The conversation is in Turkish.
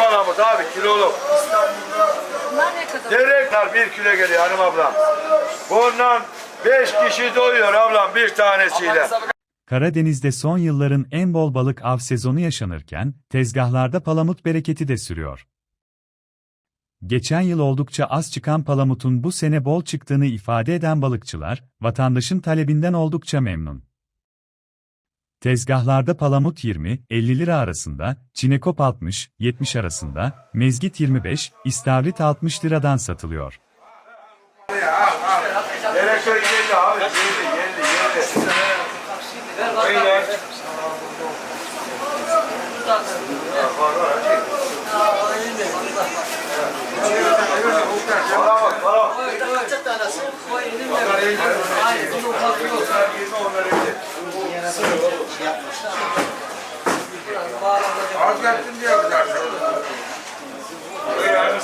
palamut abi kiloluk. Bunlar ne kadar? Derekler bir kilo geliyor hanım ablam. Bundan beş kişi doyuyor ablam bir tanesiyle. Karadeniz'de son yılların en bol balık av sezonu yaşanırken, tezgahlarda palamut bereketi de sürüyor. Geçen yıl oldukça az çıkan palamutun bu sene bol çıktığını ifade eden balıkçılar, vatandaşın talebinden oldukça memnun. Tezgahlarda palamut 20-50 lira arasında, çinekop 60-70 arasında, mezgit 25, istavrit 60 liradan satılıyor. Dereköy Az yaptın diyor zaten. Buyur abi.